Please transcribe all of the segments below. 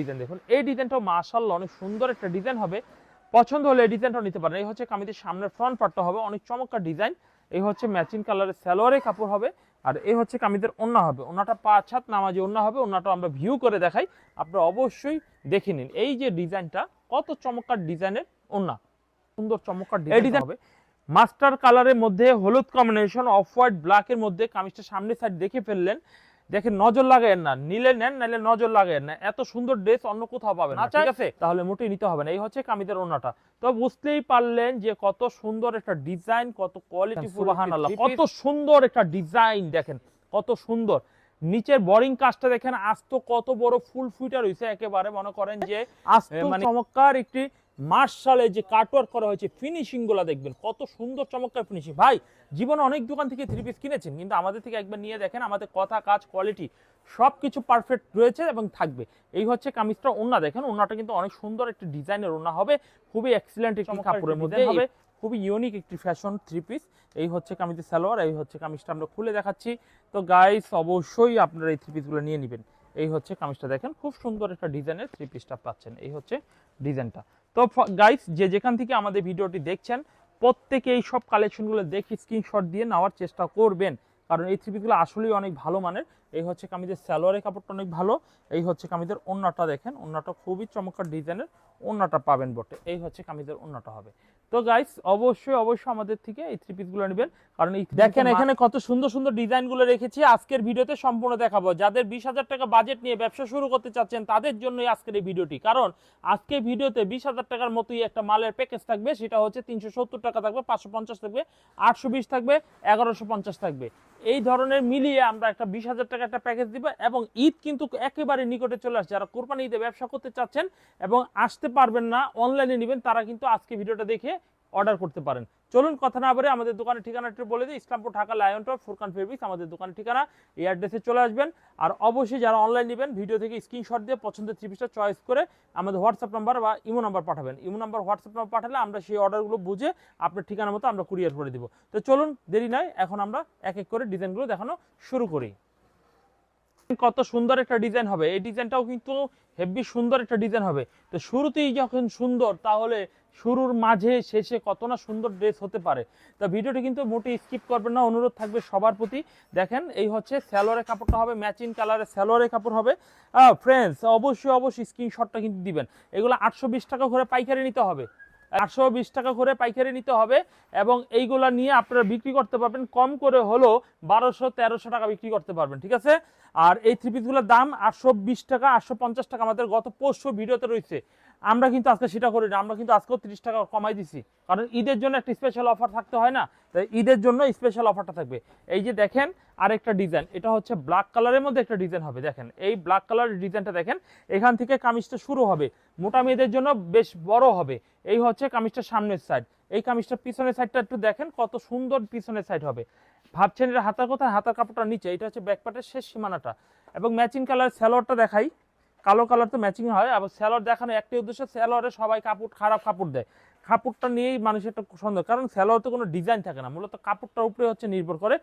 Design দেখুন। এই ডিজাইনটাও মাশাল্লাহ অনেক সুন্দর একটা ডিজাইন হবে। পছন্দ হলে এই ডিজাইনটাও নিতে পারেন। এই হচ্ছে কামিজের সামনের ফ্রন্ট পার্টটা হবে। অনেক চমৎকার ডিজাইন এই হচ্ছে ম্যাচিং কালারের সালোয়ারের কাপড় হবে। আর এই হচ্ছে কামিজের ওন্না হবে। ওন্নাটা পাঁচ হাত নামাজে ওন্না হবে। ওন্নাটা আমরা ভিউ করে দেখাই। আপনারা অবশ্যই দেখে নিন। এই যে ডিজাইনটা কত চমৎকার ডিজাইনের ওন্না। সুন্দর চমৎকার ডিজাইন হবে। মাস্টার কালারের মধ্যে হলুদ কম্বিনেশন অফ হোয়াইট ব্ল্যাকের মধ্যে কামিজটা সামনের সাইড দেখে ফেললেন। দেখেন নজর লাগায়েন না নিলে নেন নাইলে নজর লাগায়েন না। এত সুন্দর ড্রেস অন্য কোথাও পাবেন না ঠিক আছে? তাহলে মোটেই নিতে হবে না এই হচ্ছে কামিজের ওনাটা তো বুঝতেই পারলেন যে কত সুন্দর একটা ডিজাইন কত কোয়ালিটি সুবহানাল্লাহ কত সুন্দর একটা ডিজাইন দেখেন কত সুন্দর। নিচের বোরিং কাজটা দেখেন আস্ত কত বড় ফুল ফুইটা রয়েছে একেবারে মনে করেন যে আস্ত মানে চমৎকার একটি মার্শালে যে কাটওয়ার্ক করা হয়েছে ফিনিশিংগুলা দেখবেন। কত সুন্দর চমৎকার ফিনিশিং ভাই জীবনে অনেক দোকান থেকে থ্রি পিস কিনেছেন কিন্তু আমাদের থেকে একবার নিয়ে দেখেন আমাদের কথা কাজ কোয়ালিটি সব কিছু পারফেক্ট রয়েছে এবং থাকবে। এই হচ্ছে কামিজটা ওন্না দেখেন ওন্নাটা কিন্তু অনেক সুন্দর একটি ডিজাইনের ওন্না হবে। খুবই এক্সিলেন্ট একটি কাপড়ের মধ্যে। হবে। খুবই ইউনিক একটি ফ্যাশন থ্রি পিস এই হচ্ছে কামিজের সালোয়ার এই হচ্ছে কামিজটা আমরা খুলে দেখাচ্ছি। তো গাইস অবশ্যই আপনারা এই থ্রি পিসগুলো নিয়ে নেবেন। এই হচ্ছে কামিজটা দেখেন, খুব সুন্দর একটা ডিজাইনের থ্রি পিসটা পাচ্ছেন, এই হচ্ছে ডিজাইনটা। তো গাইস যে যেখান থেকে আমাদের ভিডিওটি দেখছেন, প্রত্যেকে এই সব কালেকশনগুলো দেখে স্ক্রিনশট দিয়ে নেওয়ার চেষ্টা করবেন, কারণ এই থ্রি পিসগুলো আসলেই অনেক ভালো মানের। এই হচ্ছে কামিজের স্যালোয়ারের কাপড়টা অনেক ভালো, এই হচ্ছে কামিজের ওন্নাটা দেখেন, ওন্নাটা খুবই চমৎকার ডিজাইনের, ওন্নাটা পাবেন বটে, এই হচ্ছে কামিজের ওন্নাটা হবে। তো গাইস অবশ্যই অবশ্যই আমাদের থেকে এই থ্রি পিসগুলো নেবেন। কারণ এই দেখেন এখানে কত সুন্দর সুন্দর ডিজাইনগুলো রেখেছি। আজকের ভিডিওতে সম্পূর্ণ দেখাবো। যাদের বিশ হাজার টাকা বাজেট নিয়ে ব্যবসা শুরু করতে চাচ্ছেন তাদের জন্যই আজকের এই ভিডিওটি। কারণ আজকের ভিডিওতে বিশ হাজার টাকার মতোই একটা মালের প্যাকেজ থাকবে। সেটা হচ্ছে তিনশো সত্তর টাকা থাকবে পাঁচশো পঞ্চাশ থাকবে আটশো বিশ থাকবে এগারোশো পঞ্চাশ থাকবে। এই ধরনের মিলিয়ে আমরা একটা বিশ হাজার টাকা একটা প্যাকেজ দিব এবং ঈদ কিন্তু একেবারে নিকটে চলে আসছে। যারা কোরবানি ঈদে ব্যবসা করতে চাচ্ছেন এবং আসতে পারবেন না অনলাইনে নেবেন তারা কিন্তু আজকে ভিডিওটা দেখে অর্ডার করতে পারেন। চলুন কথা না বলে আমাদের দোকানের ঠিকানাটা বলে দিই। Islampur Dhaka Lion Top Furqan fabrics আমাদের দোকানের ঠিকানা। এই অ্যাড্রেসে চলে আসবেন। আর অবশ্যই যারা অনলাইন নেবেন ভিডিও থেকে স্ক্রিনশট দিয়ে পছন্দের থ্রি পিসটা চয়েস করে আমাদের হোয়াটসঅ্যাপ নাম্বার বা ইমো নাম্বার পাঠাবেন। ইমো নাম্বার হোয়াটসঅ্যাপ নাম্বার পাঠালে আমরা সেই অর্ডারগুলো বুঝে আপনার ঠিকানা মতো আমরা কুরিয়ার করে দিব। তো চলুন, দেরি নয়। এখন আমরা এক এক করে ডিজাইনগুলো দেখানো শুরু করি। কত সুন্দর একটা ডিজাইন হবে। এই ডিজাইনটাও কিন্তু হেভি সুন্দর একটা ডিজাইন হবে। তো শুরুতেই যখন সুন্দর, তাহলে শুরুর মাঝে, শেষে কত না সুন্দর ড্রেস হতে পারে। তা ভিডিওটি কিন্তু মোটেই স্কিপ করবেন না, অনুরোধ থাকবে সবার প্রতি। দেখেন, এই হচ্ছে স্যালোয়ারের কাপড়টা হবে ম্যাচিং কালারের স্যালোয়ারের কাপড় হবে। ফ্রেন্ডস অবশ্যই অবশ্যই স্ক্রিনশটটা কিন্তু দিবেন। এগুলো আটশো বিশ টাকা করে পাইকারি নিতে হবে। আটশো বিশ টাকা করে পাইকারি নিতে হবে এবং এইগুলা নিয়ে আপনারা বিক্রি করতে পারবেন। কম করে হলো বারোশো, তেরোশো টাকা বিক্রি করতে পারবেন, ঠিক আছে? আর এই থ্রি পিসগুলোর দাম আটশো বিশ টাকা, আটশো পঞ্চাশ টাকা আমাদের গত পরশু ভিডিওতে রয়েছে। আমরা কিন্তু আজকে সেটা করি না, আমরা কিন্তু আজকেও তিরিশ টাকা কমাই দিছি। কারণ ঈদের জন্য একটা স্পেশাল অফার থাকতে হয় না, তাই ঈদের জন্য স্পেশাল অফারটা থাকবে। এই যে দেখেন আরেকটা ডিজাইন এটা হচ্ছে ব্ল্যাক কালারের মধ্যে একটা ডিজাইন হবে, দেখেন। এই ব্ল্যাক কালারের ডিজাইনটা দেখেন, এখান থেকে কামিজটা শুরু হবে। মোটা মেয়েদের জন্য বেশ বড় হবে। এই হচ্ছে কামিজটার সামনের সাইড এই কামিজটার পিছনের সাইডটা একটু দেখেন, কত সুন্দর পিছনের সাইড হবে। ভাবছেন এটা হাতার কথা, হাতার কাপড়টা নিচে, এটা হচ্ছে ব্যাকপার্টের শেষ সীমানাটা। এবং ম্যাচিং কালার স্যালোয়ারটা দেখাই। কালো কালার তো ম্যাচিং হয়, আবার স্যালোয়ার দেখানো একটাই উদ্দেশ্য স্যালোয়ারে সবাই কাপড়, খারাপ কাপড় দেয়। কাপড়টা নিয়েই মানুষের একটা সুন্দর কারণ স্যালোয়ার তো কোনো ডিজাইন থাকে না, মূলত কাপড়টার উপরে হচ্ছে নির্ভর করে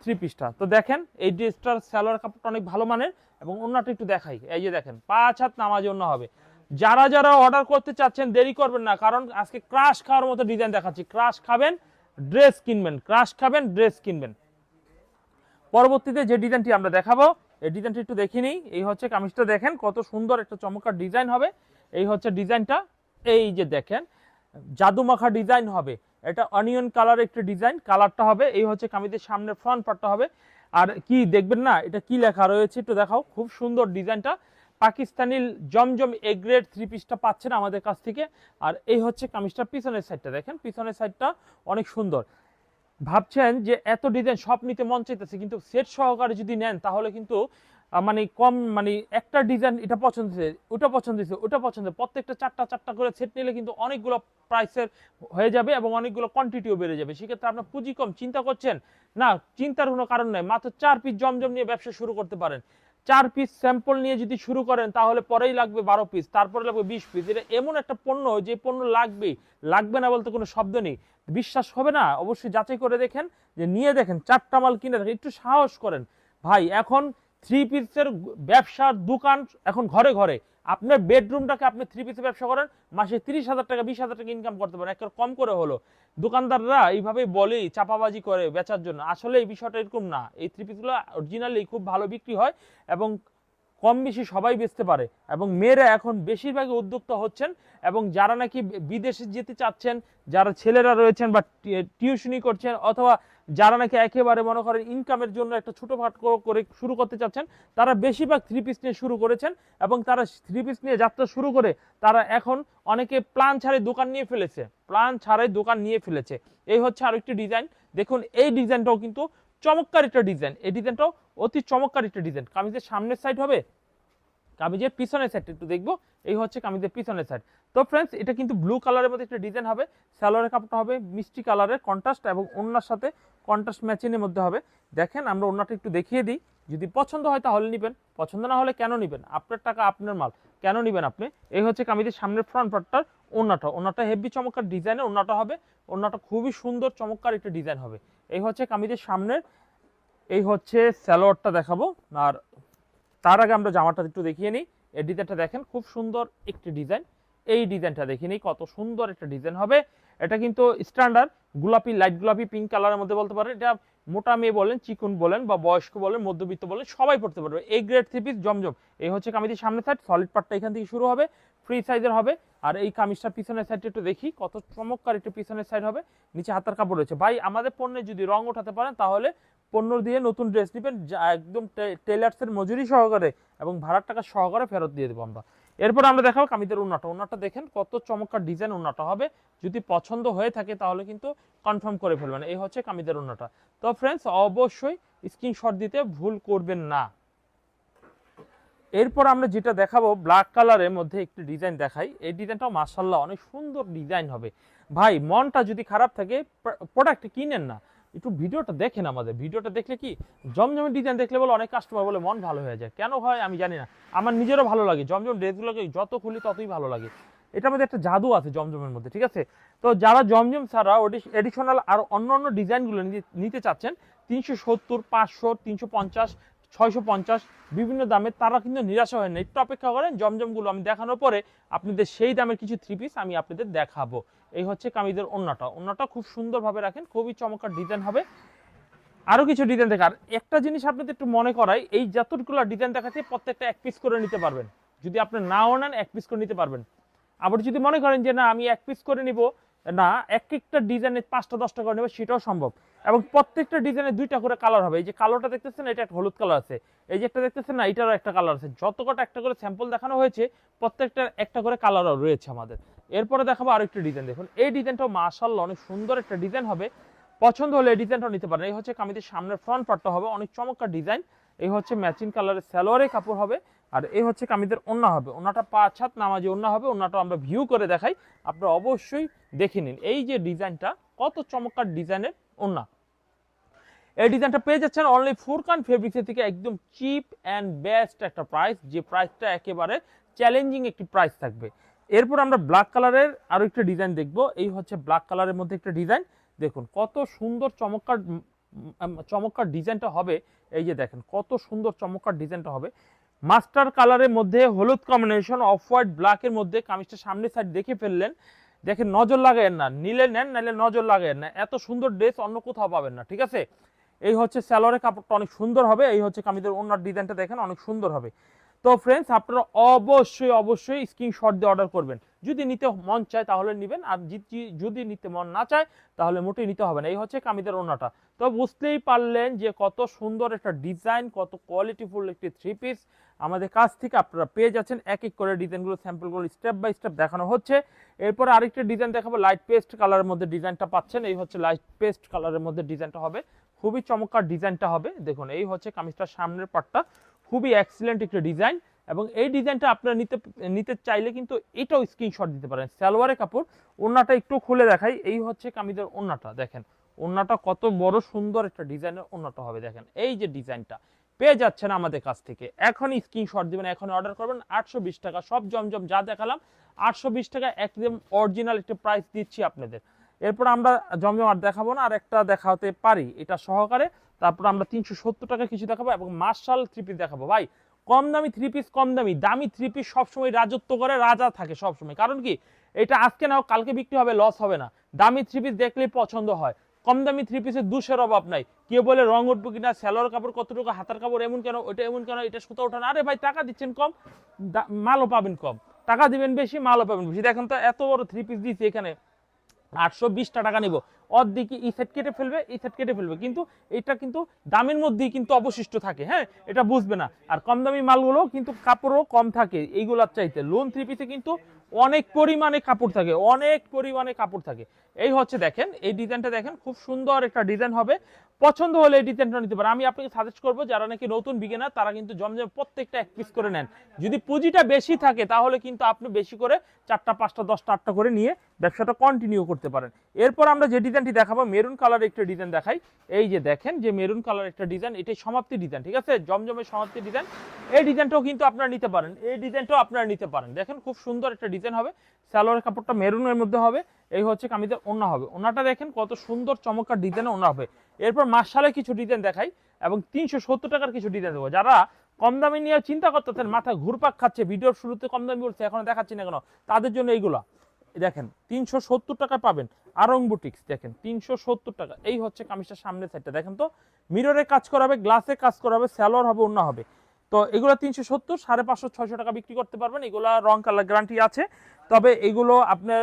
থ্রি পিসটা তো দেখেন, এই ড্রেসটার স্যালোয়ার কাপড়টা অনেক ভালো মানের, এবং অন্যটা একটু দেখাই। এই যে দেখেন, পাঁচ হাত নামাজ অন্য হবে। যারা যারা অর্ডার করতে চাচ্ছেন, দেরি করবেন না, কারণ আজকে ক্রাশ খাওয়ার মতো ডিজাইন দেখাচ্ছি। ক্রাশ খাবেন ড্রেস কিনবেন ক্রাশ খাবেন ড্রেস কিনবেন। পরবর্তীতে যে ডিজাইনটি আমরা দেখাবো এই ডিজাইনটা একটু দেখে নিই। এই হচ্ছে কামিজটা দেখেন, কত সুন্দর একটা চমৎকার ডিজাইন হবে। এই হচ্ছে ডিজাইনটা। এই যে দেখেন, জাদুমাখা ডিজাইন হবে। এটা অনিয়ন কালার একটা ডিজাইন, কালারটা হবে। এই হচ্ছে কামিজের সামনে ফ্রন্ট পার্টটা হবে। আর কি দেখবেন না, এটা কি লেখা রয়েছে একটু দেখাও। খুব সুন্দর ডিজাইনটা। Pakistani Zamzam A grade three পিসটা পাচ্ছেন আমাদের কাছ থেকে। আর এই হচ্ছে কামিজটা পিছনের সাইডটা দেখেন, পিছনের সাইডটা অনেক সুন্দর। ভাবছেন যে এত ডিজাইন সব নিতে মন চাইতেছে, কিন্তু সেট সহকারে যদি নেন, তাহলে কিন্তু মানে কম মানে একটা ডিজাইন এটা পছন্দ হয়েছে, ওটা পছন্দ হয়েছে, ওটা পছন্দ প্রত্যেকটা চারটা চারটা করে সেট নিলে কিন্তু অনেকগুলো প্রাইসের হয়ে যাবে এবং অনেকগুলো কোয়ান্টিটিও বেড়ে যাবে। সেক্ষেত্রে আপনার পুঁজি কম। চিন্তা করছেন? না, চিন্তার কোনো কারণ নেই। মাত্র চার পিস জমজম নিয়ে ব্যবসা শুরু করতে পারেন। চার পিস স্যাম্পল নিয়ে যদি শুরু করেন, তাহলে পরেই লাগবে বারো পিস তারপরে লাগবে বিশ পিস এটা এমন একটা পণ্য, যে পণ্য লাগবে লাগবে না বলতে কোনো শব্দ নেই। বিশ্বাস হবে না? অবশ্যই যাচাই করে দেখেন, যে নিয়ে দেখেন, চারটা মাল কিনে দেখেন, একটু সাহস করেন। ভাই, এখন থ্রি পিসের ব্যবসার দোকান এখন ঘরে ঘরে। আপনার বেডরুমটাকে আপনি থ্রি পিসের ব্যবসা করেন, মাসে তিরিশ হাজার টাকা, বিশ হাজার টাকা ইনকাম করতে পারেন। একটা কম করে হলো। দোকানদাররা এইভাবেই বলেই চাপাবাজি করে বেচার জন্য। আসলে এই বিষয়টা এরকম না। এই থ্রি পিসগুলো অরিজিনালি খুব ভালো বিক্রি হয় এবং কম বেশি সবাই বেচতে পারে। এবং মেয়েরা এখন বেশিরভাগই উদ্যোক্তা হচ্ছেন এবং যারা নাকি বিদেশে যেতে চাচ্ছেন, যারা ছেলেরা রয়েছেন বা টিউশনি করছেন অথবা যারা নাকি একেবারে মনে করেন ইনকামের জন্য একটা ছোটো ছোটোখাটো করে শুরু করতে চাচ্ছেন, তারা বেশিরভাগ থ্রি পিস নিয়ে শুরু করেছেন এবং তারা থ্রি পিস নিয়ে যাত্রা শুরু করে তারা এখন অনেকে প্ল্যান ছাড়াই দোকান নিয়ে ফেলেছে প্ল্যান ছাড়াই দোকান নিয়ে ফেলেছে। এই হচ্ছে আরেকটি ডিজাইন দেখুন, এই ডিজাইনটাও কিন্তু চমৎকার একটা ডিজাইন এই ডিজাইনটাও অতি চমৎকার একটা ডিজাইন কামিজের সামনের সাইড হবে? কামিজের পিছনের সাইড একটু দেখব। এই হচ্ছে কামিজের পিছনের সাইড তো ফ্রেন্ডস এটা কিন্তু ব্লু কালারের মধ্যে একটা ডিজাইন হবে। স্যালোয়ারের কাপড়টা হবে মিষ্টি কালারের কন্ট্রাস্ট এবং ওনার সাথে কন্ট্রাস্ট ম্যাচিংয়ের মধ্যে হবে। দেখেন, আমরা ওনাটা একটু দেখিয়ে দিই। যদি পছন্দ হয় তাহলে নেবেন, পছন্দ না হলে কেন নেবেন? আপনার টাকা, আপনার মাল। কেন নেবেন আপনি? এই হচ্ছে কামিজের সামনের ফ্রন্ট পার্টটার ওনাটা ওনাটা হেভি চমৎকার ডিজাইনের ওনাটা হবে। ওনাটা খুবই সুন্দর, চমৎকার একটা ডিজাইন হবে। এই হচ্ছে কামিজের সামনের, এই হচ্ছে স্যালোয়ারটা দেখাবো। আর তার আগে আমরা জামাটা একটু দেখিয়ে নিই। এই ডিজাইনটা দেখেন, খুব সুন্দর একটি ডিজাইন। এই ডিজাইনটা দেখে নিই, কত সুন্দর একটা ডিজাইন হবে। এটা কিন্তু স্ট্যান্ডার্ড, গোলাপি, লাইট গোলাপি, পিঙ্ক কালারের মধ্যে বলতে পারেন। এটা মোটা মেয়ে বলেন, চিকুন বলেন বা বয়স্ক বলেন, মধ্যবিত্ত বলেন, সবাই পড়তে পারবে। এই গ্রেড থ্রি পিস জমজম। এই হচ্ছে কামিজের সামনে সাইড সলিড পার্টটা এখান থেকে শুরু হবে ফ্রি সাইজের হবে। আর এই কামিজটা পিছনের সাইডটা একটু দেখি, কত চমৎকার একটু পিছনের সাইড হবে। নিচে হাতার কাপড় রয়েছে। ভাই, আমাদের পণ্যে যদি রং ওঠাতে পারেন, তাহলে পণ্য দিয়ে নতুন ড্রেস নেবেন একদম টেলার্সের মজুরি সহকারে এবং ভাড়ার টাকা সহকারে ফেরত দিয়ে দেবো আমরা। এরপর আমরা দেখাবো কামিজের উন্নাটা। উন্নাটা দেখেন কত চমৎকার ডিজাইন উন্নাটা হবে। যদি পছন্দ হয়ে থাকে তাহলে কিন্তু কনফার্ম করে ফেলবেন। এই হচ্ছে কামিজের উন্নাটা। তো ফ্রেন্ডস অবশ্যই স্ক্রিনশট দিতে ভুল করবেন না। এরপর আমরা যেটা দেখাবো ব্ল্যাক কালারের মধ্যে একটি ডিজাইন দেখাই। এই ডিজাইনটাও মার্শাল্লাহ অনেক সুন্দর ডিজাইন হবে। ভাই, মনটা যদি খারাপ থাকে প্রোডাক্ট কিনেন না। একটু ভিডিওটা দেখেন আমাদের। ভিডিওটা দেখলে কি, জমজমের ডিজাইন দেখলে বলে, অনেক কাস্টমার বলে মন ভালো হয়ে যায়। কেন হয় আমি জানি না। আমার নিজেরও ভালো লাগে। জমজম ড্রেসগুলোকে যত খুলি ততই ভালো লাগে। এটার মধ্যে একটা জাদু আছে জমজমের মধ্যে, ঠিক আছে? তো যারা জমজম ছাড়া এডিশনাল আর অন্য অন্য ডিজাইনগুলো নিতে চাচ্ছেন, তিনশো সত্তর, পাঁচশো, তিনশো পঞ্চাশ ছয়শো পঞ্চাশ, বিভিন্ন দামে তারা কিন্তু নিরাশা হয় না। একটু অপেক্ষা করেন, জমজমগুলো আমি দেখানোর পরে আপনাদের সেই দামের কিছু থ্রি পিস আমি আপনাদের দেখাবো। এই হচ্ছে কামিজের অন্যটা অন্যটা খুব সুন্দরভাবে রাখেন, খুবই চমৎকার ডিজাইন হবে। আরও কিছু ডিজাইন দেখার। একটা জিনিস আপনাদের একটু মনে করাই, এই যতগুলো ডিজাইন দেখাচ্ছে, প্রত্যেকটা এক পিস করে নিতে পারবেন। যদি আপনি নাও নেন, এক পিস করে নিতে পারবেন। আবার যদি মনে করেন যে না, আমি এক পিস করে নিব না এক একটা ডিজাইনের পাঁচটা, দশটা করে নেবে, সেটাও সম্ভব। এবং প্রত্যেকটা ডিজাইনে দুইটা করে কালার হবে। এই যে কালোটা দেখতেছেন, এটা একটা হলুদ কালার আছে। এই যে একটা দেখতেছেন না, এটারও একটা কালার আছে। যত কটা একটা করে স্যাম্পল দেখানো হয়েছে, প্রত্যেকটা একটা করে কালারও রয়েছে আমাদের। এরপরে দেখাবো আরেকটা ডিজাইন। দেখুন, এই ডিজাইনটাও মাশাল্লাহ অনেক সুন্দর একটা ডিজাইন হবে। পছন্দ হলে এই ডিজাইনটাও নিতে পারেন। এই হচ্ছে কামিজের সামনের ফ্রন্ট পার্টটা হবে। অনেক চমৎকার ডিজাইন। এই হচ্ছে ম্যাচিং কালারের স্যালোয়ারের কাপড় হবে। আর এই হচ্ছে কামিদের ওন্না হবে। ওন্নাটা পাঁচ হাত নামাজি ওন্না হবে, ওন্নাটা আমরা ভিউ করে দেখাই। আপনারা অবশ্যই দেখে নিন। এই যে ডিজাইনটা, কত চমৎকার ডিজাইনের ওন্না। এই ডিজাইনটা পেয়ে যাচ্ছেন অনলি ফুরকান ফেব্রিক্সের থেকে একদম চিপ অ্যান্ড বেস্ট একটা প্রাইস যে প্রাইসটা একেবারে চ্যালেঞ্জিং একটি প্রাইস থাকবে। এরপর আমরা ব্ল্যাক কালারের আরও একটা ডিজাইন দেখব। এই হচ্ছে ব্ল্যাক কালারের মধ্যে একটা ডিজাইন দেখুন, কত সুন্দর চমৎকার চমৎকার ডিজাইনটা হবে। এই যে দেখেন, কত সুন্দর চমৎকার ডিজাইনটা হবে। মাস্টার কালারের মধ্যে হলুদ কম্বিনেশন অফ হোয়াইট ব্ল্যাকের মধ্যে কামিজটা সামনের সাইড দেখে ফেললেন। দেখে নজর লাগায়েন না, নিলে নেন, নাইলে নজর লাগায়েন না। এত সুন্দর ড্রেস অন্য কোথাও পাবেন না, ঠিক আছে? এই হচ্ছে স্যালোয়ারের কাপড়টা অনেক সুন্দর হবে, এই হচ্ছে কামিজের অন্য ডিজাইনটা দেখেন, অনেক সুন্দর হবে। তো ফ্রেন্ডস আপনারা অবশ্যই অবশ্যই স্ক্রিনশট দিয়ে অর্ডার করবেন। যদি নিতে মন চায় তাহলে নেবেন, আর যদি নিতে মন না চায় তাহলে মোটেই নিতে হবে না। এই হচ্ছে কামিদের ওনাটা তো বুঝতেই পারলেন যে কত সুন্দর একটা ডিজাইন কত কোয়ালিটিফুল একটি থ্রি পিস আমাদের কাছ থেকে আপনারা পেয়ে যাচ্ছেন। এক এক করে ডিজাইনগুলো স্যাম্পলগুলো স্টেপ বাই স্টেপ দেখানো হচ্ছে। এরপর আরেকটা ডিজাইন দেখাবো লাইট পেস্ট কালারের মধ্যে ডিজাইনটা পাচ্ছেন। এই হচ্ছে লাইট পেস্ট কালারের মধ্যে ডিজাইনটা হবে। খুবই চমৎকার ডিজাইনটা হবে। দেখুন, এই হচ্ছে কামিজটার সামনের পার্টটা খুবই এক্সিলেন্ট একটা ডিজাইন এবং এই ডিজাইনটা আপনারা নিতে নিতে চাইলে কিন্তু এটাও স্ক্রিনশট দিতে পারেন। সালোয়ারের কাপড় ওন্নাটা একটু খুলে দেখাই। এই হচ্ছে কামিজের ওন্নাটা দেখেন। ওন্নাটা কত বড় সুন্দর একটা ডিজাইনের ওন্নাটা হবে, দেখেন। এই যে ডিজাইনটা পেয়ে যাচ্ছেন আমাদের কাছ থেকে। এখনই স্ক্রিনশট দিবেন এখন অর্ডার করবেন। আটশো বিশ টাকা, সব জমজম যা দেখালাম, আটশো বিশ টাকা একদম অরিজিনাল একটা প্রাইস দিচ্ছি আপনাদের। এরপর আমরা জমজমাট দেখাবো না আর একটা দেখাতে পারি। এটা সহকারে। তারপর আমরা তিনশো সত্তর টাকা কিছু দেখাবো এবং মার্শাল থ্রি পিস দেখাবো। ভাই, কম দামি থ্রি পিস কম দামি। দামি থ্রি পিস সবসময় রাজত্ব করে, রাজা থাকে সবসময়। কারণ কি? এটা আজকে নাও, কালকে বিক্রি হবে লস হবে না। দামি থ্রি পিস দেখলেই পছন্দ হয়। কম দামি থ্রি পিসের দুশের অভাব নাই। কেউ বলে রং উঠবো কিনা স্যালোয়ার কাপড় কতটুকু, হাতার কাপড় এমন কেন ওটা এমন কেন, এটা সুতা ওঠা না। আরে ভাই, টাকা দিচ্ছেন কম মালও পাবেন কম। টাকা দিবেন বেশি, মালও পাবেন বেশি। দেখেন তো, এত বড় থ্রি পিস দিয়েছি এখানে। আটশো বিশটা টাকা নিব। অর্ধেক ই সেট কেটে ফেলবে ইসেট সেট কেটে ফেলবে। কিন্তু এটা কিন্তু দামের মধ্যেই কিন্তু অবশিষ্ট থাকে হ্যাঁ? এটা বুঝবে না। আর কম দামি মালগুলো কিন্তু কাপড়ও কম থাকে এইগুলোর চাইতে। লোন থ্রি পিসে কিন্তু অনেক পরিমাণে কাপড় থাকে, অনেক পরিমাণে কাপড় থাকে। এই হচ্ছে দেখেন, এই ডিজাইনটা দেখেন, খুব সুন্দর একটা ডিজাইন হবে। পছন্দ হলে এই ডিজাইনটা নিতে পারে আমি আপনাকে সাজেস্ট করব, যারা নাকি নতুন বিগিনার তারা কিন্তু জমজম প্রত্যেকটা এক পিস করে নেন। যদি পুঁজিটা বেশি থাকে, তাহলে কিন্তু আপনি বেশি করে চারটা, পাঁচটা, দশটা, আটটা করে নিয়ে ব্যবসাটা কন্টিনিউ করতে পারেন। এরপর আমরা যে ডিজাইনটি দেখাবো মেরুন কালার একটা ডিজাইন দেখাই। এই যে দেখেন যে মেরুন কালার একটা ডিজাইন, এটাই সমাপ্তি ডিজাইন, ঠিক আছে? জমজমের সমাপ্তি ডিজাইন। এই ডিজাইনটাও কিন্তু আপনারা নিতে পারেন। এই ডিজাইনটাও আপনারা নিতে পারেন। দেখেন খুব সুন্দর একটা ডিজাইন হবে। সালোয়ার কাপড়টা মেরুনের মধ্যে হবে, এই হচ্ছে কামিজের ওন্না হবে। ওন্নাটা দেখেন কত সুন্দর চমৎকার ডিজাইনে ওনা হবে। এরপর মার্শালে কিছু ডিজাইন দেখাই এবং তিনশো সত্তর টাকার কিছু ডিজাইন দেবো। যারা কম দামে নিয়ে চিন্তা করতেছেন মাথা ঘুরপাক খাচ্ছে, ভিডিওর শুরুতে কম দামি বলছে, এখন দেখাচ্ছি না কেন, তাদের জন্য এইগুলা। দেখেন, তিনশো সত্তর টাকা পাবেন। আরং বুটিক্স দেখেন, তিনশো সত্তর টাকা। এই হচ্ছে কামিজটার সামনের সাইডটা দেখেন তো মিররে কাজ করাবে গ্লাসে কাজ করাবে স্যালোয়ার হবে অন্য হবে। তো এগুলো তিনশো সত্তর, সাড়ে পাঁচশো, ছয়শো টাকা বিক্রি করতে পারবেন। এগুলো রং কালার গ্যারান্টি আছে। তবে এগুলো আপনার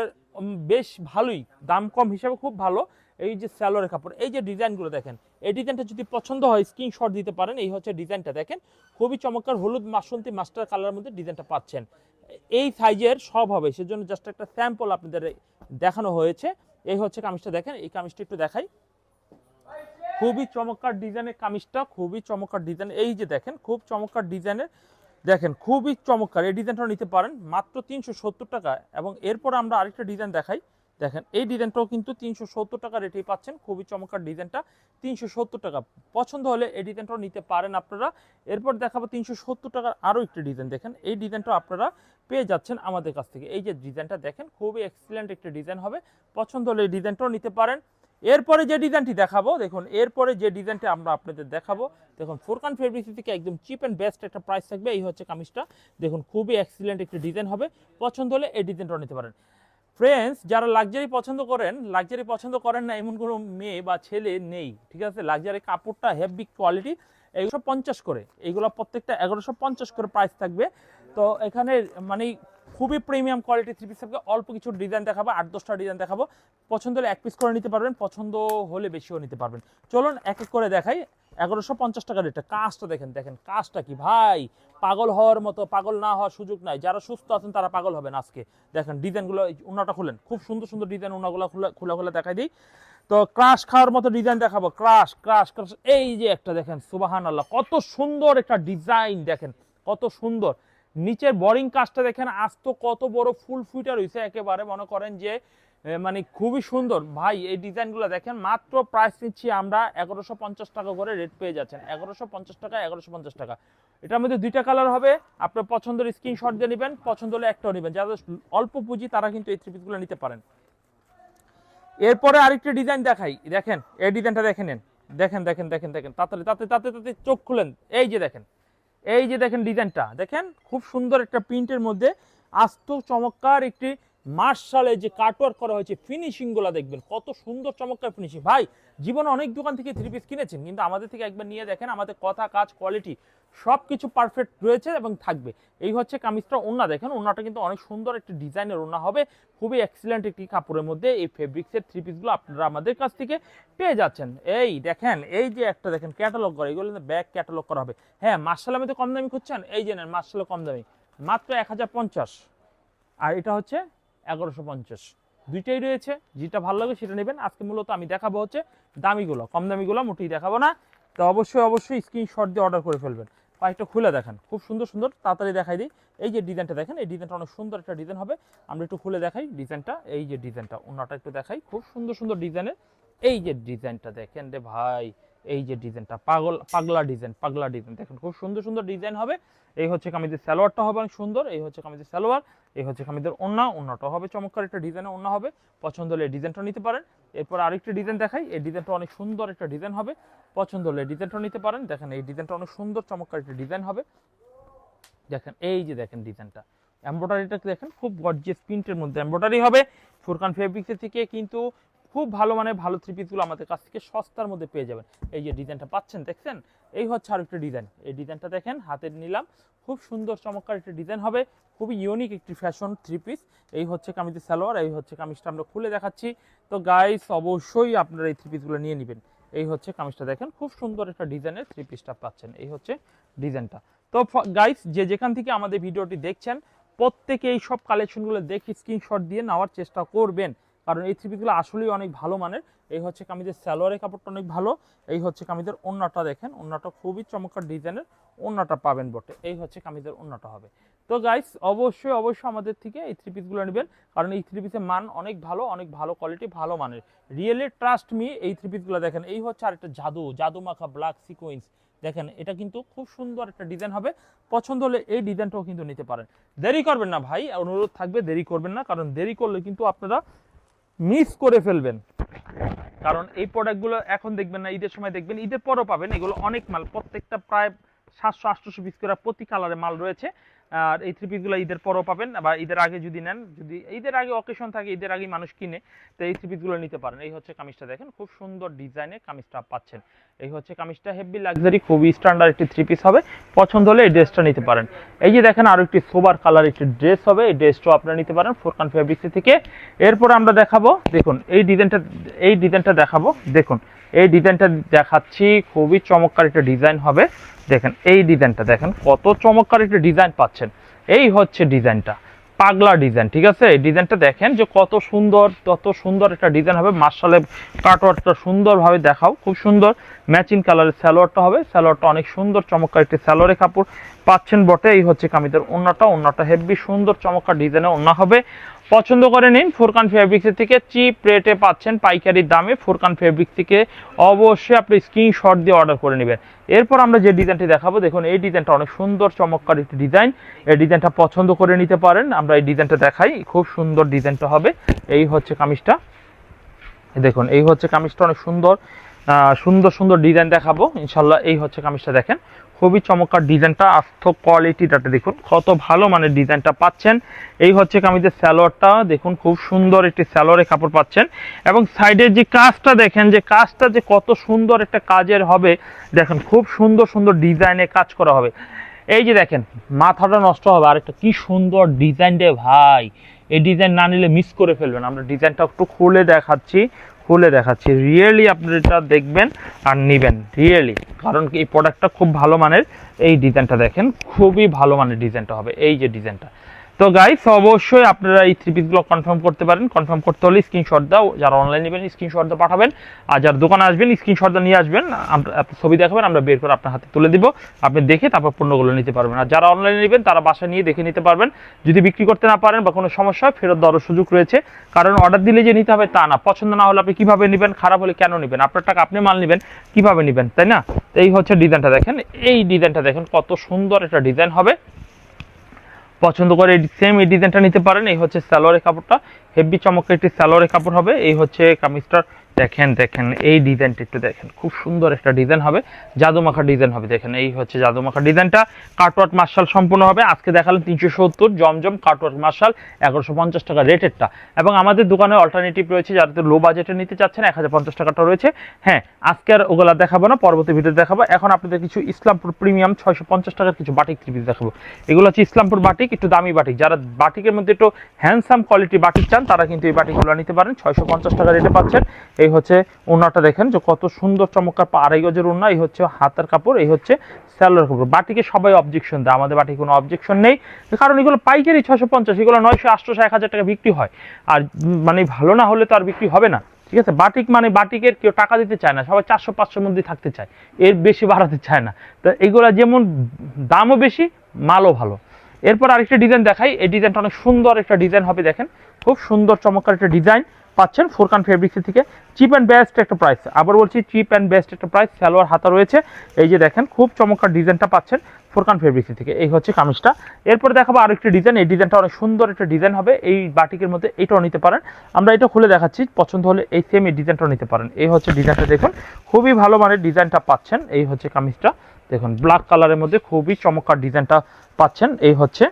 বেশ ভালোই, দাম কম হিসাবে খুব ভালো। এই যে স্যালোয়ারের কাপড়, এই যে ডিজাইনগুলো দেখেন, এই ডিজাইনটা যদি পছন্দ হয় স্ক্রিনশট দিতে পারেন। এই হচ্ছে ডিজাইনটা দেখেন। খুবই চমৎকার, হলুদ মাসন্তী মাস্টার কালারের মধ্যে ডিজাইনটা পাচ্ছেন। এই সাইজের সব হবে, সেজন্য জাস্ট একটা স্যাম্পল আপনাদের দেখানো হয়েছে। এই হচ্ছে কামিজটা দেখেন, এই কামিজটা একটু দেখাই। খুবই চমৎকার ডিজাইনের কামিজটা, খুবই চমৎকার ডিজাইন এই যে দেখেন, খুব চমৎকার ডিজাইনের দেখেন, খুবই চমৎকার। এই ডিজাইনটা নিতে পারেন, মাত্র তিনশো সত্তর টাকা। এবং এরপর আমরা আরেকটা ডিজাইন দেখাই। দেখেন, এই ডিজাইনটাও কিন্তু তিনশো সত্তর টাকা রেটেই পাচ্ছেন। খুবই চমৎকার ডিজাইনটা তিনশো সত্তর টাকা। পছন্দ হলে এই ডিজাইনটাও নিতে পারেন আপনারা। এরপর দেখাবো তিনশো সত্তর টাকার আরও একটি ডিজাইন দেখেন, এই ডিজাইনটাও আপনারা পেয়ে যাচ্ছেন আমাদের কাছ থেকে। এই যে ডিজাইনটা দেখেন, খুবই এক্সিলেন্ট একটি ডিজাইন হবে। পছন্দ হলে এই ডিজাইনটাও নিতে পারেন। এরপরে যে ডিজাইনটি দেখাবো, দেখুন, এরপরে যে ডিজাইনটি আমরা আপনাদের দেখাবো, দেখুন ফোরকান ফেব্রিক্স থেকে একদম চিপ অ্যান্ড বেস্ট একটা প্রাইস থাকবে, এই হচ্ছে কামিজটা। দেখুন, খুবই এক্সিলেন্ট একটি ডিজাইন হবে, পছন্দ হলে এই ডিজাইনটা নিতে পারেন। ফ্রেন্ডস যারা লাক্সারি পছন্দ করেন লাক্সারি পছন্দ করেন না, এমন কোনো মেয়ে বা ছেলে নেই, ঠিক আছে? লাক্সারি কাপড়টা হেভি কোয়ালিটি এগুলো পঞ্চাশ করে এইগুলো প্রত্যেকটা এগারোশো পঞ্চাশ করে প্রাইস থাকবে। তো এখানে মানে খুবই প্রিমিয়াম কোয়ালিটি থ্রি পিস থাকবে অল্প কিছু ডিজাইন দেখাবো, আট দশটা ডিজাইন দেখাবো। পছন্দ হলে এক পিস করে নিতে পারবেন, পছন্দ হলে বেশিও নিতে পারবেন। চলুন এক এক করে দেখাই। এগারোশো পঞ্চাশ টাকা রেটটা কাজটা দেখেন দেখেন কাজটা কি? ভাই, পাগল হওয়ার মতো, পাগল না হওয়ার সুযোগ নাই। যারা সুস্থ আছেন তারা পাগল হবেন আজকে। দেখেন ডিজাইনগুলো উনাটা খুলেন। খুব সুন্দর সুন্দর ডিজাইন উনাগুলো খুলে খুলে খুলে দেখাই দিই। তো ক্রাশ খাওয়ার মতো ডিজাইন দেখাবো। ক্রাশ ক্রাশ ক্রাশ এই যে একটা দেখেন সুবাহান আল্লাহ কত সুন্দর একটা ডিজাইন দেখেন, কত সুন্দর। নিচের বোরিং কাজটা দেখেন, আজ তো কত বড় ফুল ফুইটা রয়েছে একেবারে। মনে করেন যে মানে খুবই সুন্দর। ভাই, এই ডিজাইনগুলো দেখেন, মাত্র প্রাইস নিচ্ছি আমরা এগারোশো পঞ্চাশ টাকা করে রেট পেয়ে যাচ্ছেন। এগারোশো পঞ্চাশ টাকা, এগারোশো পঞ্চাশ টাকা। এটার মধ্যে দুইটা কালার হবে। আপনার পছন্দের স্ক্রিনশট দিয়ে নেবেন, পছন্দ হলে একটাও নেবেন। যাদের অল্প পুঁজি, তারা কিন্তু এই থ্রি পিসগুলো নিতে পারেন। এরপরে আরেকটি ডিজাইন দেখাই। দেখেন, এই ডিজাইনটা দেখে নেন। দেখেন দেখেন দেখেন দেখেন। তাড়াতাড়ি তাতে তাতে তাতে চোখ খুলেন। এই যে দেখেন এই যে দেখেন ডিজাইনটা দেখেন? খুব সুন্দর একটা প্রিন্টের মধ্যে আস্ত চমৎকার একটি মার্শালে যে কাটওয়ার্ক করা হয়েছে ফিনিশিংগুলা দেখবেন, কত সুন্দর চমৎকার ফিনিশিং ভাই, জীবনে অনেক দোকান থেকে থ্রি পিস কিনেছেন, কিন্তু আমাদের থেকে একবার নিয়ে দেখেন, আমাদের কথা, কাজ কোয়ালিটি সব কিছু পারফেক্ট রয়েছে এবং থাকবে। এই হচ্ছে কামিজটা ওনা দেখেন ওনাটা কিন্তু অনেক সুন্দর একটি ডিজাইনের ওনা হবে। খুবই এক্সিলেন্ট একটি কাপড়ের মধ্যে এই ফেব্রিক্সের থ্রি পিসগুলো আপনারা আমাদের কাছ থেকে পেয়ে যাচ্ছেন। এই দেখেন, এই যে একটা দেখেন ক্যাটালগ করা, এগুলো ব্যাগ ক্যাটালগ করা হবে। হ্যাঁ মার্শালের মধ্যে কম দামি খুঁজছেন? এই যে নেন, মার্শালে কম দামি। মাত্র এক হাজার পঞ্চাশ। আর এটা হচ্ছে এগারোশো পঞ্চাশ। দুইটাই রয়েছে, যেটা ভালো লাগে সেটা নেবেন। আজকে মূলত আমি দেখাবো হচ্ছে দামিগুলো। কম দামিগুলো মোটেই দেখাবো না। তো অবশ্যই অবশ্যই স্ক্রিনশট দিয়ে অর্ডার করে ফেলবেন। কয়েকটা খুলে দেখেন, খুব সুন্দর সুন্দর। তাড়াতাড়ি দেখাই দিই। এই যে ডিজাইনটা দেখেন, এই ডিজাইনটা অনেক সুন্দর একটা ডিজাইন হবে। আমরা একটু খুলে দেখাই ডিজাইনটা এই যে ডিজাইনটা ওনাটা একটু দেখাই। খুব সুন্দর সুন্দর ডিজাইনের এই যে ডিজাইনটা দেখেন রে ভাই এই যে ডিজাইনটা, পাগল, পাগলা ডিজাইন পাগলা ডিজাইন। দেখেন, খুব সুন্দর সুন্দর ডিজাইন হবে। এই হচ্ছে কামিজের সালোয়ারটা হবে অনেক সুন্দর, এই হচ্ছে কামিজের সালোয়ার, এই হচ্ছে কামিজের ওন্না, ওন্নাটা হবে চমৎকার একটা ডিজাইনের ওন্না হবে। পছন্দ হলে ডিজাইনটা নিতে পারেন। এরপর আরেকটি ডিজাইন দেখাই, এই ডিজাইনটা অনেক সুন্দর একটা ডিজাইন হবে। পছন্দ হলে ডিজাইনটা নিতে পারেন। দেখেন, এই ডিজাইনটা অনেক সুন্দর, চমৎকার একটা ডিজাইন হবে। দেখেন, এই যে দেখেন ডিজাইনটা। এমব্রয়ডারিটা দেখেন, খুব গর্জিয়াস প্রিন্টের মধ্যে এমব্রয়ডারি হবে। ফুরকান ফেব্রিক্সের থেকে কিন্তু খুব ভালো মানে ভালো থ্রি পিসগুলো আমাদের কাছ থেকে সস্তার মধ্যে পেয়ে যাবেন। এই যে ডিজাইনটা পাচ্ছেন, দেখছেন? এই হচ্ছে আর একটা ডিজাইন এই ডিজাইনটা দেখেন, হাতে নিলাম। খুব সুন্দর, চমৎকার একটা ডিজাইন হবে। খুবই ইউনিক একটি ফ্যাশন থ্রি পিস এই হচ্ছে কামিজের সালোয়ার, এই হচ্ছে কামিজটা আমরা খুলে দেখাচ্ছি। তো গাইস অবশ্যই আপনারা এই থ্রি পিসগুলো নিয়ে নেবেন। এই হচ্ছে কামিজটা দেখেন, খুব সুন্দর একটা ডিজাইনের থ্রি পিসটা পাচ্ছেন। এই হচ্ছে ডিজাইনটা তো গাইস যে যেখান থেকে আমাদের ভিডিওটি দেখছেন, প্রত্যেকে এই সব কালেকশনগুলো দেখে স্ক্রিনশট দিয়ে নেওয়ার চেষ্টা করবেন। কারণ এই থ্রি পিসগুলো আসলেই অনেক ভালো মানের। এই হচ্ছে কামিজের স্যালোয়ারের কাপড়টা অনেক ভালো। এই হচ্ছে কামিজের ওন্নাটা দেখেন। ওন্নাটা খুবই চমৎকার ডিজাইনের। ওন্নাটা পাবেন বটে। এই হচ্ছে কামিজের ওন্নাটা হবে। তো গাইস অবশ্যই অবশ্যই আমাদের থেকে এই থ্রি পিসগুলো নেবেন। কারণ এই থ্রি পিসের মান অনেক ভালো অনেক ভালো কোয়ালিটি ভালো মানের। রিয়েলি ট্রাস্ট মি এই থ্রি পিসগুলো দেখেন। এই হচ্ছে আরেকটা জাদু জাদু মাখা ব্ল্যাক সিকোয়েন্স দেখেন, এটা কিন্তু খুব সুন্দর একটা ডিজাইন হবে। পছন্দ হলে এই ডিজাইনটাও কিন্তু নিতে পারেন। দেরি করবেন না ভাই। অনুরোধ থাকবে, দেরি করবেন না। কারণ দেরি করলে কিন্তু আপনারা মিস করে ফেলবেন। কারণ এই প্রোডাক্টগুলো এখন দেখবেন না, ঈদের সময় দেখবেন, ঈদের পরও পাবেন। এগুলো অনেক মাল, প্রত্যেকটা প্রায় সাতশো আটশোশো পিস করে প্রতি কালারে মাল রয়েছে। আর এই থ্রি পিসগুলো ঈদের পরও পাবেন, বা ঈদের আগে যদি নেন, যদি ঈদের আগে অকেশন থাকে, ঈদের আগে মানুষ কিনে, তো এই থ্রি পিসগুলো নিতে পারেন। এই হচ্ছে কামিজটা দেখেন, খুব সুন্দর ডিজাইনে কামিজটা পাচ্ছেন। এই হচ্ছে কামিজটা হেভি লাক্সারি খুবই স্ট্যান্ডার্ড একটি থ্রি পিস হবে। পছন্দ হলে এই ড্রেসটা নিতে পারেন। এই যে দেখেন আরও একটি সোবার কালার একটি ড্রেস হবে, এই ড্রেসটাও আপনারা নিতে পারেন ফোরকান ফেব্রিক্স থেকে। এরপর আমরা দেখাবো, দেখুন, এই ডিজাইনটা এই ডিজাইনটা দেখাবো। দেখুন, এই ডিজাইনটা দেখাচ্ছি, খুবই চমৎকার একটা ডিজাইন হবে। দেখেন, এই ডিজাইনটা দেখেন, কত চমৎকার একটা ডিজাইন পাচ্ছেন। এই হচ্ছে ডিজাইনটা, পাগলা ডিজাইন, ঠিক আছে? এই ডিজাইনটা দেখেন যে কত সুন্দর তত সুন্দর একটা ডিজাইন হবে। মার্শালে কাটওয়ার্কটা সুন্দরভাবে দেখাও, খুব সুন্দর। ম্যাচিং কালারের স্যালোয়ারটা হবে স্যালোয়ারটা অনেক সুন্দর, চমৎকার একটি স্যালোয়ারের কাপড় পাচ্ছেন বটে। এই হচ্ছে কামিদের ওন্নাটা ওন্নাটা হেভি সুন্দর, চমৎকার ডিজাইনে ওন্না হবে। পছন্দ করে নিন ফুরকান ফেব্রিক্স থেকে। চিপ রেটে পাচ্ছেন পাইকারি দামে ফুরকান ফেব্রিক্স থেকে। অবশ্যই আপনি স্ক্রিনশট দিয়ে অর্ডার করে নেবেন। এরপর আমরা যে ডিজাইনটি দেখাবো, দেখুন এই ডিজাইনটা অনেক সুন্দর, চমৎকার একটি ডিজাইন এই ডিজাইনটা পছন্দ করে নিতে পারেন। আমরা এই ডিজাইনটা দেখাই, খুব সুন্দর ডিজাইনটা হবে। এই হচ্ছে কামিজটা। দেখুন, এই হচ্ছে কামিজটা অনেক সুন্দর। সুন্দর সুন্দর ডিজাইন দেখাবো। ইনশাল্লাহ এই হচ্ছে কামিজটা দেখেন। খুবই চমৎকার ডিজাইনটা আস্থ কোয়ালিটিটা দেখুন, কত ভালো মানের ডিজাইনটা পাচ্ছেন। এই হচ্ছে কামিজের স্যালোয়ারটা দেখুন, খুব সুন্দর একটি স্যালোয়ারের কাপড় পাচ্ছেন। এবং সাইডের যে কাজটা দেখেন, যে কাজটা যে কত সুন্দর একটা কাজের হবে, দেখেন, খুব সুন্দর সুন্দর ডিজাইনে কাজ করা হবে। এই যে দেখেন, মাথাটা নষ্ট হবে। আর একটা কি সুন্দর ডিজাইন রে ভাই। এই ডিজাইন না নিলে মিস করে ফেলবেন। আমরা ডিজাইনটা একটু খুলে দেখাচ্ছি। খুলে দেখাচ্ছি। রিয়েলি আপনি এটা দেখবেন আর নেবেন। রিয়েলি কারণ এই প্রোডাক্টটা খুব ভালো মানের এই ডিজাইনটা দেখেন, খুবই ভালো মানের ডিজাইনটা হবে। এই যে ডিজাইনটা তো গাইস অবশ্যই আপনারা এই থ্রি পিসগুলো কনফার্ম করতে পারেন। কনফার্ম করতে হলে স্ক্রিনশট দাও, যারা অনলাইন নেবেন স্ক্রিনশট দাও পাঠাবেন। আর যারা দোকানে আসবেন স্ক্রিনশট দাও, নিয়ে আসবেন। আমরা ছবি দেখাবেন, আমরা বের করে আপনার হাতে তুলে দিব। আপনি দেখে তারপর পণ্যগুলো নিতে পারবেন। আর যারা অনলাইনে নেবেন, তারা বাসা নিয়ে দেখে নিতে পারবেন। যদি বিক্রি করতে না পারেন বা কোনো সমস্যা ফেরত দেওয়ার সুযোগ রয়েছে। কারণ অর্ডার দিলে যে নিতে হবে তা না। পছন্দ না হলে আপনি কীভাবে নেবেন, খারাপ হলে কেন নেবেন? আপনার টাকা, আপনি মাল নেবেন, কীভাবে নেবেন, তাই না? এই হচ্ছে ডিজাইনটা দেখেন। এই ডিজাইনটা দেখেন কত সুন্দর একটা ডিজাইন হবে। পছন্দ করে সেম এই ডিজাইনটা নিতে পারেন। এই হচ্ছে সালোয়ারের কাপড়টা। হেভি চমকের একটি সালোয়ারের কাপড় হবে। এই হচ্ছে কামিজটার দেখেন দেখেন, এই ডিজাইনটা একটু দেখেন। খুব সুন্দর একটা ডিজাইন হবে, জাদুমাখা ডিজাইন হবে, দেখেন, এই হচ্ছে জাদুমাখা ডিজাইনটা কাটওয়ার্ক মার্শাল সম্পূর্ণ হবে, আজকে দেখালাম তিনশো সত্তর, জমজম কাটওয়ার্ক মার্শাল এগারোশো পঞ্চাশ টাকা রেটেরটা এবং আমাদের দোকানে অল্টারনেটিভ রয়েছে, যারা লো বাজেটে নিতে চাচ্ছেন, এক হাজার পঞ্চাশ টাকাটা রয়েছে। হ্যাঁ আজকে আর ওগুলা দেখাবো না, পরবর্তী ভিডিও দেখাবো। এখন আপনাদের কিছু ইসলামপুর প্রিমিয়াম ছয়শো পঞ্চাশ টাকার কিছু বাটিক থ্রি দেখাবো। এগুলো হচ্ছে ইসলামপুর বাটিক একটু দামি বাটিক যারা বাটিকের মধ্যে একটু হ্যান্ডসাম কোয়ালিটি বাটিক চান, তারা কিন্তু এই বাটিকগুলো নিতে পারেন। ছয়শো পঞ্চাশ টাকা রেটে পাচ্ছেন। এই হচ্ছে ওনাটা দেখেন যে কত সুন্দর চমৎকার আড়াই গজের ওনা এই হচ্ছে হাতের কাপড়, এই হচ্ছে স্যালোয়ার কাপড়। বাটিকে সবাই অবজেকশন দেয়, আমাদের বাটিকে কোনো অবজেকশন নেই। কারণ এগুলো পাইকারি ছশো পঞ্চাশ, এগুলো নয়শো আটশোশো এক হাজার টাকা বিক্রি হয়। আর মানে ভালো না হলে তো আর বিক্রি হবে না। ঠিক আছে? বাটিক মানে বাটিকের কেউ টাকা দিতে চায় না, সবাই চারশো, পাঁচশোর মধ্যে থাকতে চায়। এর বেশি বাড়াতে চায় না। তো এগুলো যেমন দামও বেশি, মালও ভালো। এরপর আরেকটা ডিজাইন দেখাই। এই ডিজাইনটা অনেক সুন্দর একটা ডিজাইন হবে, দেখেন। খুব সুন্দর চমৎকার একটা ডিজাইন পাচ্ছেন ফোরকান ফেব্রিক্স থেকে। চিপ অ্যান্ড বেস্ট একটা প্রাইস আবার বলছি চিপ অ্যান্ড বেস্ট একটা প্রাইস সালোয়ার হাতা রয়েছে। এই যে দেখেন, খুব চমৎকার ডিজাইনটা পাচ্ছেন ফোরকান ফেব্রিক্স থেকে। এই হচ্ছে কামিজটা। এরপরে দেখাবো আরেকটি ডিজাইন এই ডিজাইনটা অনেক সুন্দর একটা ডিজাইন হবে। এই বাটিকের মধ্যে এটাও নিতে পারেন। আমরা এটা খুলে দেখাচ্ছি। পছন্দ হলে এই সেম এই ডিজাইনটাও নিতে পারেন। এই হচ্ছে ডিজাইনটা দেখুন। খুবই ভালো মানের ডিজাইনটা পাচ্ছেন। এই হচ্ছে কামিজটা। দেখুন ব্ল্যাক কালারের মধ্যে খুবই চমৎকার ডিজাইনটা পাচ্ছেন। এই হচ্ছে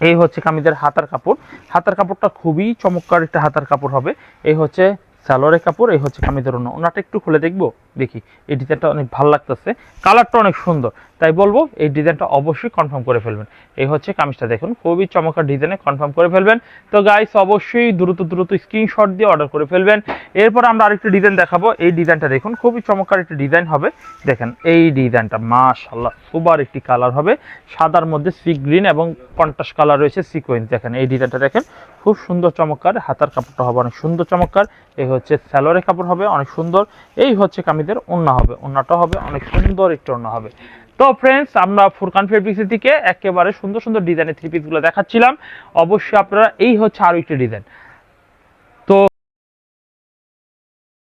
এই হচ্ছে কামিজের হাতার কাপড়। হাতার কাপড়টা খুবই চমৎকার একটা হাতার কাপড় হবে। এই হচ্ছে সালোয়ারের কাপড়, এই হচ্ছে কামিজের অন্য ওনাটা একটু খুলে দেখব, দেখি। এই ডিজাইনটা অনেক ভালো লাগতেছে। কালারটা অনেক সুন্দর। তাই বলব, এই ডিজাইনটা অবশ্যই কনফার্ম করে ফেলবেন। এই হচ্ছে কামিজটা দেখুন, খুবই চমৎকার ডিজাইনে কনফার্ম করে ফেলবেন। তো গাইস অবশ্যই দ্রুত দ্রুত স্ক্রিনশট দিয়ে অর্ডার করে ফেলবেন। এরপর আমরা আরেকটা ডিজাইন দেখাবো। এই ডিজাইনটা দেখুন, খুবই চমৎকার একটি ডিজাইন হবে। দেখেন, এই ডিজাইনটা মাশাল্লাহ সুবার একটি কালার হবে। সাদার মধ্যে সি গ্রিন এবং কন্টাস কালার রয়েছে সিকোয়েন্স দেখেন, এই ডিজাইনটা দেখেন খুব সুন্দর চমৎকার, হাতার কাপড়টা হবে অনেক সুন্দর চমৎকার। এই হচ্ছে স্যালোয়ারের কাপড় হবে অনেক সুন্দর। এই হচ্ছে কামিদের ওন্না হবে ওন্নাটা হবে অনেক সুন্দর একটি ওন্না হবে। তো ফ্রেন্ডস আমরা ফুরকান ফেব্রিক্সের থেকে একেবারে সুন্দর সুন্দর ডিজাইনের থ্রি পিসগুলো দেখাচ্ছিলাম। অবশ্যই আপনারা এই হচ্ছে আরও একটি ডিজাইন